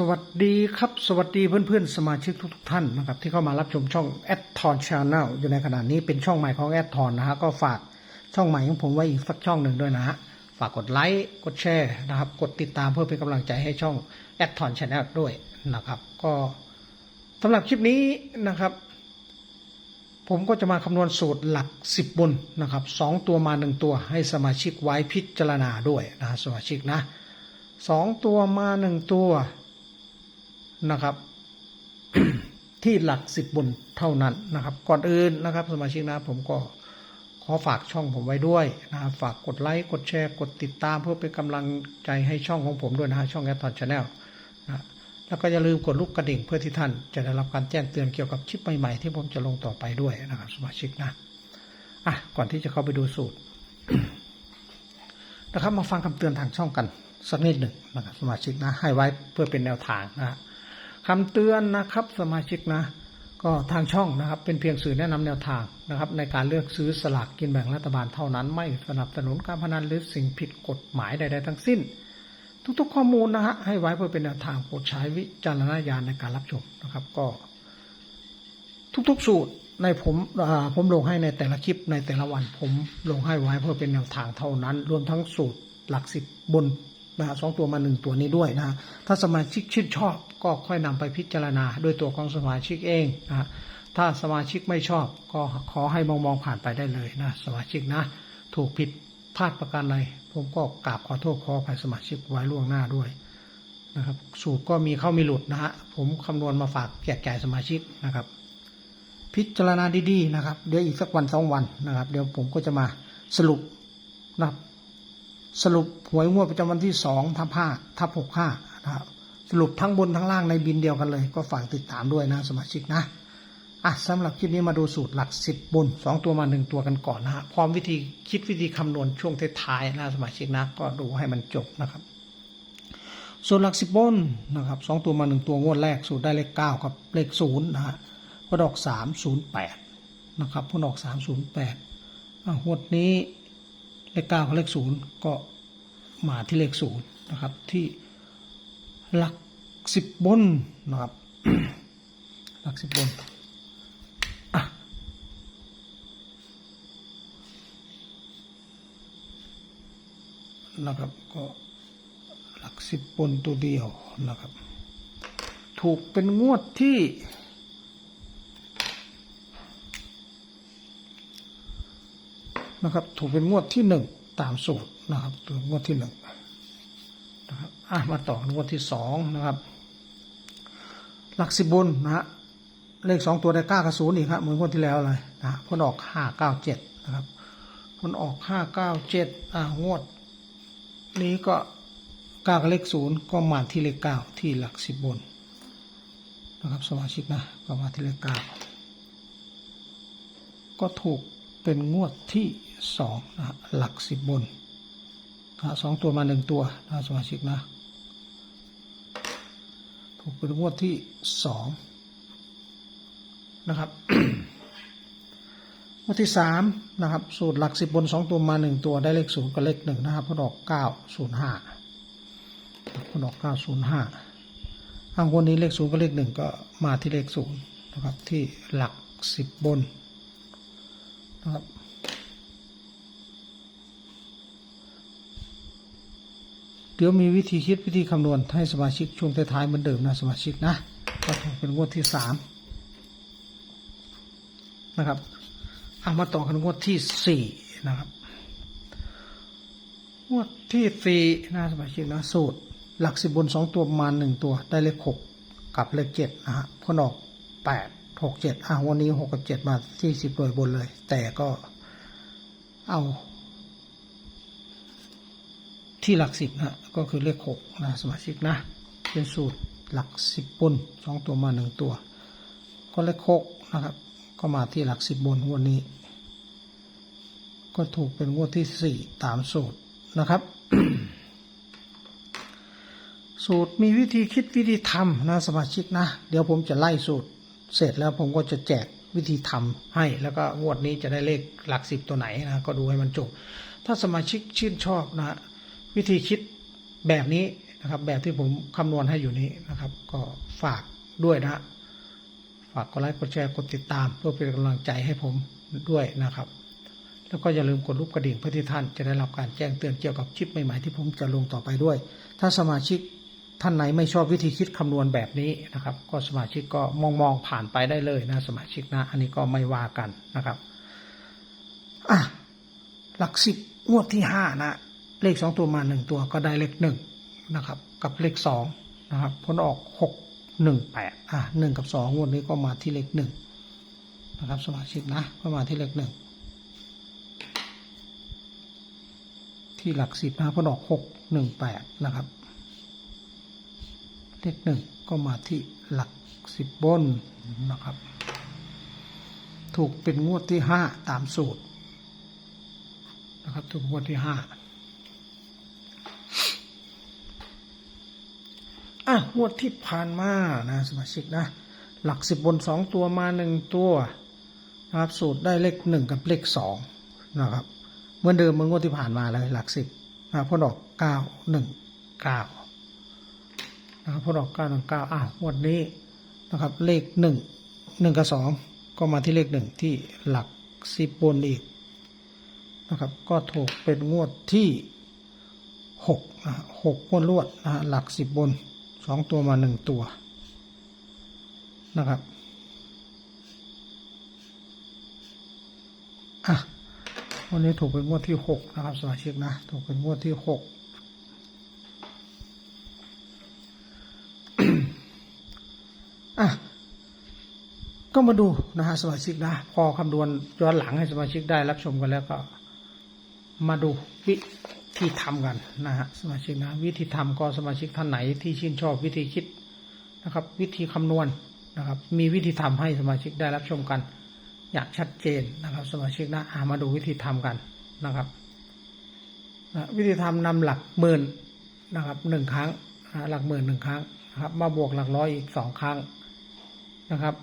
สวัสดีครับ สวัสดีเพื่อนๆ สมาชิกทุกๆท่านนะครับที่เข้ามารับชมช่องแอดทอนชาแนลอยู่ในขณะนี้เป็นช่องใหม่ของแอดทอนนะฮะก็ฝากช่องใหม่ของผมไว้อีกสักช่องหนึ่งด้วยนะฮะฝากกดไลค์กดแชร์นะครับ กดติดตามเพื่อเป็นกำลังใจให้ช่องแอดทอนชาแนลด้วยนะครับ ก็สำหรับคลิปนี้นะครับ ผมก็จะมาคำนวณสูตรหลักสิบบนนะครับสองตัวมาหนึ่งตัวให้สมาชิกไว้พิจารณาด้วยนะฮะสมาชิกนะสองตัวมาหนึ่งตัว นะครับ ที่หลักสิบบนเท่านั้นนะครับ ก่อนอื่นนะครับ สมาชิกนะผมก็ขอฝากช่องผมไว้ด้วยนะครับฝากกดไลค์กดแชร์กดติดตามเพื่อเป็นกำลังใจให้ช่องของผมด้วยนะฮะช่องแอตตอนชาแนลนะแล้วก็อย่าลืมกดลูกกระดิ่งเพื่อที่ท่านจะได้รับการแจ้งเตือนเกี่ยวกับคลิปใหม่ๆที่ผมจะลงต่อไปด้วยนะครับ สมาชิกนะอะก่อนที่จะเข้าไปดูสูตรนะครับมาฟังคำเตือนทางช่องกันสักนิดหนึ่งนะครับสมาชิกนะให้ไว้เพื่อเป็นแนวทางนะฮะ คำเตือนนะครับ สมาชิกนะ ก็ทางช่องนะครับ เป็นเพียงสื่อแนะนำแนวทางนะครับ ในการเลือกซื้อสลากกินแบ่งรัฐบาลเท่านั้น ไม่สนับสนุนการพนันหรือสิ่งผิดกฎหมายใด ๆ ทั้งสิ้น ทุกๆข้อมูลนะฮะให้ไว้เพื่อเป็นแนวทางโปรดใช้วิจารณญาณในการรับชมนะครับ ก็ ทุกๆสูตรในผมผมลงให้ในแต่ละคลิปในแต่ละวันผมลงให้ไว้เพื่อเป็นแนวทางเท่านั้น รวมทั้งสูตรหลักสิบบน นะฮะสองตัวมาหนึ่งตัวนี้ด้วยนะฮะถ้าสมาชิกชื่นชอบก็ค่อยนำไปพิจารณาด้วยตัวของสมาชิกเองนะฮะถ้าสมาชิกไม่ชอบก็ขอให้มองมองผ่านไปได้เลยนะสมาชิกนะ ถูกผิดพลาดประการใดผมก็กราบขอโทษขออภัยสมาชิกไว้ล่วงหน้าด้วยนะครับสูตรก็มีเข้ามีหลุดนะฮะผมคำนวณมาฝากแจกจ่ายสมาชิกนะครับ พิจารณาดีๆนะครับ เดี๋ยวอีกสักวันสองวันนะครับ เดี๋ยวผมก็จะมาสรุปนะครับ สรุปหวยงวดประจำวันที่สองทับห้าทับหกห้านะครับสรุปทั้งบนทั้งล่างในบินเดียวกันเลย ก็ฝากติดตามด้วยนะสมาชิกนะอะสำหรับคลิปนี้มาดูสูตรหลักสิบบนสองตัวมาหนึ่งตัวกันก่อนนะฮะพร้อมวิธีคิดวิธีคำนวณช่วงท้ายๆนะสมาชิกนะก็ดูให้มันจบนะครับส่วนหลักสิบบนนะครับสองตัวมาหนึ่งตัวงวดแรกสูตรได้เลขเก้ากับเลขศูนย์นะฮะพอดอกสามศูนย์แปดนะครับพอดอกสามศูนย์แปดงวดนี้ เลขเก้ากับเลขศูนย์ก็มาที่เลขศูนย์นะครับ ที่หลักสิบบนนะครับ หลักสิบบนนะครับก็หลักสิบบนตัวเดียวนะครับ ถูกเป็นงวดที่ นะครับ ถูกเป็นงวดที่หนึ่งตามสูตรนะครับตัวงวดที่หนึ่งนะครับอะมาต่องวดที่สองนะครับ หลักสิบบนนะฮะเลขสองตัวได้เก้ากับศูนย์อีกครับเหมือนงวดที่แล้วเลยนะฮะผลออกห้าเก้าเจ็ดนะครับผลออกห้าเก้าเจ็ดอ่างวด นี้ก็เก้ากับเลขศูนย์ก็มาที่เลขเก้าที่หลักสิบบนนะครับสมาชิกนะก็มาที่เลขเก้าก็ถูกเป็นงวดที่ สองนะฮะหลักสิบบนนะสองตัวมาหนึ่งตัวนะสมาชิกนะถูกเป็นงวดที่สองนะครับงวดที่สามนะครับ สูตรหลักสิบบนสองตัวมาหนึ่งตัวได้เลขศูนย์กับเลขหนึ่งนะครับพอดอกเก้าศูนย์ห้าพอดอกเก้าศูนย์ห้าอ้างวันนี้เลขศูนย์กับเลขหนึ่งก็มาที่เลขศูนย์นะครับที่หลักสิบบนนะครับ เดี๋ยวมีวิธีคิดวิธีคำนวณให้สมาชิกช่วงท้ายๆเหมือนเดิมนะสมาชิกนะก็ถูกเป็นงวดที่สามนะครับเอามาต่อกันงวดที่สี่นะครับงวดที่สี่นะสมาชิกนะสูตร หลักสิบบนสองตัวประมาณหนึ่งตัวได้เลขหกกับเลขเจ็ดนะฮะพอนออกแปดหกเจ็ดอะวันนี้หกกับเจ็ดมาที่สิบโดยบนเลย แต่ก็เอา ที่หลักสิบนะก็คือเลขหกนะสมาชิกนะ เป็นสูตรหลักสิบบนสองตัวมาหนึ่งตัว ก็เลขหกนะครับ ก็มาที่หลักสิบบนงวดนี้ ก็ถูกเป็นงวดที่สี่ตามสูตรนะครับ สูตรมีวิธีคิดวิธีทำนะสมาชิกนะ เดี๋ยวผมจะไล่สูตรเสร็จแล้วผมก็จะแจกวิธีทำให้แล้วก็งวดนี้จะได้เลขหลักสิบตัวไหนนะก็ดูให้มันจบถ้าสมาชิกชื่นชอบนะ วิธีคิดแบบนี้นะครับ แบบที่ผมคำนวณให้อยู่นี้นะครับ ก็ฝากด้วยนะ ฝากกดไลค์กดแชร์กดติดตาม เพื่อเป็นกำลังใจให้ผมด้วยนะครับ แล้วก็อย่าลืมกดรูปกระดิ่งเพื่อที่ท่านจะได้รับการแจ้งเตือนเกี่ยวกับคลิปใหม่ๆที่ผมจะลงต่อไปด้วย ถ้าสมาชิกท่านไหนไม่ชอบวิธีคิดคำนวณแบบนี้นะครับ ก็สมาชิกก็มองมองผ่านไปได้เลยนะสมาชิกนะ อันนี้ก็ไม่ว่ากันนะครับอะหลักสิบงวดที่ห้านะ เลขสองตัวมาหนึ่งตัวก็ได้เลขหนึ่งนะครับ กับเลขสองนะครับผลออกหกหนึ่งแปดอะหนึ่งกับสองงวดนี้ก็มาที่เลขหนึ่งนะครับ สมาชิกนะก็มาที่เลขหนึ่งที่หลักสิบนะพออกหกหนึ่งแปดนะครับ เลขหนึ่งก็มาที่หลักสิบบนนะครับ ถูกเป็นงวดที่ห้าตามสูตรนะครับถูกงวดที่ห้าะงวดที่ผ่านมานะสมาชิกนะ หลักสิบบนสองตัวมาหนึ่งตัวนะครับสูตรได้เลขหนึ่งกับเลขสองนะครับเหมือนเดิมเมื่องวดที่ผ่านมาเลยหลักสิบนะครับพอดอกเก้าหนึ่งเก้านะครับพอดอกเก้าหนึ่งเก้าอ้าวงวดนี้นะครับเลขหนึ่งหนึ่งกับสองก็มาที่เลขหนึ่งที่หลักสิบบนอีกนะครับก็ถูกเป็นงวดที่หกนะหกงวดรวดนะหลักสิบบน สองตัวมาหนึ่งตัวนะครับอะวันนี้ถูกเป็นงวดที่หกนะครับสมาชิกนะถูกเป็นงวดที่หกอะก็มาดูนะฮะสมาชิกนะ พอคำนวณย้อนหลังให้สมาชิกได้รับชมกันแล้วก็ มาดูวิ ธีทำกันนะฮะสมาชิกนะวิธีทำก็สมาชิกท่านไหนที่ชื่นชอบวิธีคิดนะครับ วิธีคำนวณนะครับ มีวิธีทำให้สมาชิกได้รับชมกัน อย่างชัดเจนนะครับ สมาชิกนะามาดูวิธีทำกันนะครับนะวิธีทำนำหลักหมื่นนะครับหนึ่งครั้งนะหลักหมื่นหนึ่งครั้งนะครับ มาบวกหลักร้อยอีกสองครั้งนะครับ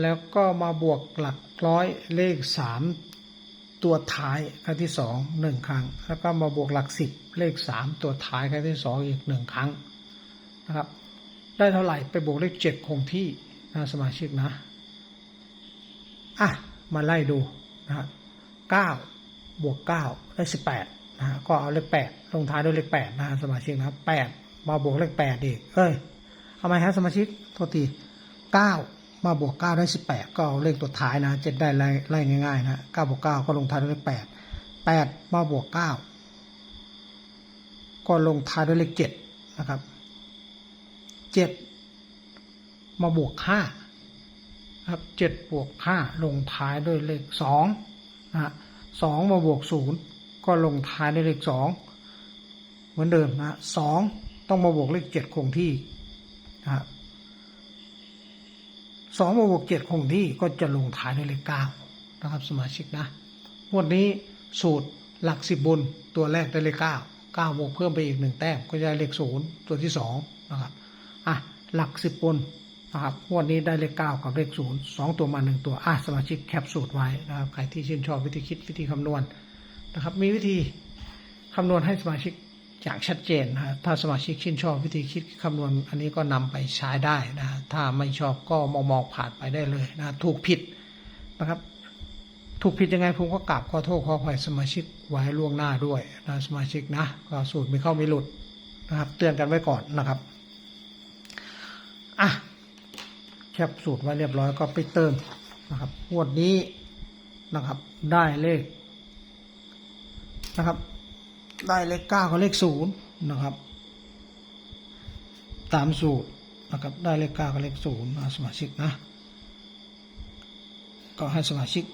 แล้วก็มาบวกหลักร้อยเลขสาม ตัวท้ายครั้งที่สองหนึ่งครั้ง แล้วก็มาบวกหลักสิบเลขสามตัวท้ายครั้งที่สองอีกหนึ่งครั้งนะครับ ได้เท่าไหร่ไปบวกเลขเจ็ดคงที่นะสมาชิกนะอะมาไล่ดูนะเก้าบวกเก้าได้สิบแปดนะก็เอาเลขแปดลงท้ายด้วยเลขแปดนะฮะสมาชิกนะแปดมาบวกเลขแปดอีกเอ้ยเอาไหมฮะสมาชิกโทษทีเก้า มาบวกเก้าได้สิบแปดก็เอาเลขตัวท้ายนะจะได้ไล่ง่ายๆนะเก้าบวกเก้าก็ลงท้ายด้วยเลขแปดแปดมาบวกเก้าก็ลงท้ายด้วยเลขเจ็ดนะครับเจ็ดมาบวกห้าครับเจ็ดบวกห้าลงท้ายด้วยเลขสองนะฮะสองมาบวกศูนย์ก็ลงท้ายด้วยเลขสองเหมือนเดิมนะสองต้องมาบวกเลขเจ็ดคงที่นะฮะ สองมาบวกเจ็ดคงที่ก็จะลงท้ายด้วยเลขเก้านะครับสมาชิกนะงวันนี้สูตรหลักสิบบนตัวแรกได้เลขเก้าเก้าบวกเพิ่มไปอีกหนึ่งแต้มก็จะได้เลขศูนย์ตัวที่สองนะครับอะหลักสิบบนนะครับงวดนี้ได้เลขเก้ากับเลขศูนย์สองตัวมาหนึ่งตัวอะสมาชิกแคปสูตรไว้นะครับใครที่ชื่นชอบวิธีคิดวิธีคำนวณนะครับมีวิธีคำนวณให้สมาชิก อย่างชัดเจนนะถ้าสมาชิกชื่นชอบวิธีคิดคำนวณ อันนี้ก็นำไปใช้ได้นะถ้าไม่ชอบก็มองมองผ่านไปได้เลยนะถูกผิดนะครับ ถูกผิดยังไงผมก็กราบขอโทษขออภัยสมาชิกไว้ล่วงหน้าด้วยนะสมาชิกนะก็สูตรไม่เข้าไม่หลุดนะครับ เตือนกันไว้ก่อนนะครับอะแคปสูตรไว้เรียบร้อยก็ไปเติมนะครับงวดนี้นะครับได้เลขนะครับ ได้เลขเก้ากับเลขศูนย์นะครับ ตามสูตรนะครับได้เลขเก้ากับเลขศูนย์นะสมาชิกนะ ก็ให้สมาชิก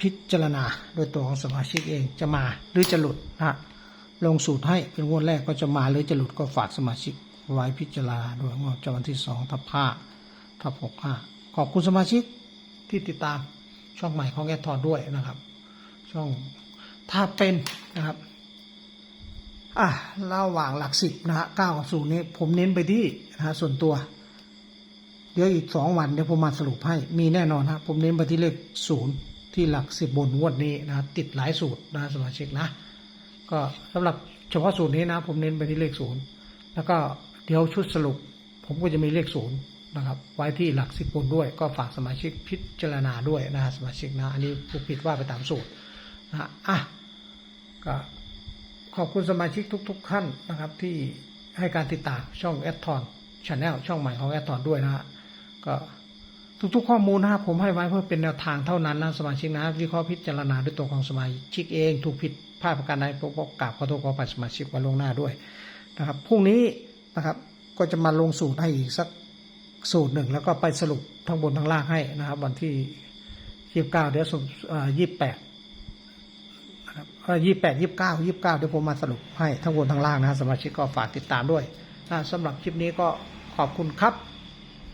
พิจารณาโดยตัวของสมาชิกเองจะมาหรือจะหลุดนะลงสูตรให้เป็นงวดแรกก็จะมาหรือจะหลุดก็ฝากสมาชิกไว้พิจารณาโดยงวดจะวันที่สองทับห้าทับหกห้าขอบคุณสมาชิกที่ติดตามช่องใหม่ของแอดทอนด้วยนะครับ ช่องถ้าเป็นนะครับ อะระหว่างหลักสิบนะฮะเก้ากับศูนย์นี้ผมเน้นไปที่นะฮะส่วนตัว เดี๋ยวอีกสองวันเดี๋ยวผมมาสรุปให้ มีแน่นอนฮะผมเน้นไปที่เลขศูนย์ที่หลักสิบบนงวดนี้นะติดหลายสูตรนะสมาชิกนะ ก็สำหรับเฉพาะสูตรนี้นะ ผมเน้นไปที่เลขศูนย์แล้วก็เดี๋ยวชุดสรุป ผมก็จะมีเลขศูนย์นะครับไว้ที่หลักสิบคนด้วยก็ฝากสมาชิกพิจารณาด้วยนะสมาชิกนะ อันนี้ผู้ผิดว่าไปตามสูตรนะอะก็ ขอบคุณสมาชิกทุก ๆ ท่านนะครับ ที่ให้การติดตามช่องแอดทอนช n แนลช่องใหม่ของแอดทอนด้วยนะฮะก็ทุกๆข้อมูลนะครับผมให้ไว้เพื่อเป็นแนวทางเท่านั้นนะสมาชิกนะวิเคราะห์พิจารณาด้วยตัวของสมาชิกเองถูกผิดพลาดประการใดผมก็กราบขอโทษขออภัยสมาชิกไว้ล่วงหน้าด้วยนะครับพรุ่งนี้นะครับก็จะมาลงสูตรให้อีกสักสูตรหนึ่งแล้วก็ไปสรุปทั้งบนทั้งล่างให้นะครับ วันที่ยี่สิบเก้าเดี๋ยวสมยี่สิบแปด ยี่สิบแปดยี่สิบเก้ายี่สิบเก้าเดี๋ยวผมมาสรุปให้ทั้งบนทั้งล่างนะสมาชิกก็ฝากติดตามด้วยสำหรับคลิปนี้ก็ขอบคุณครับ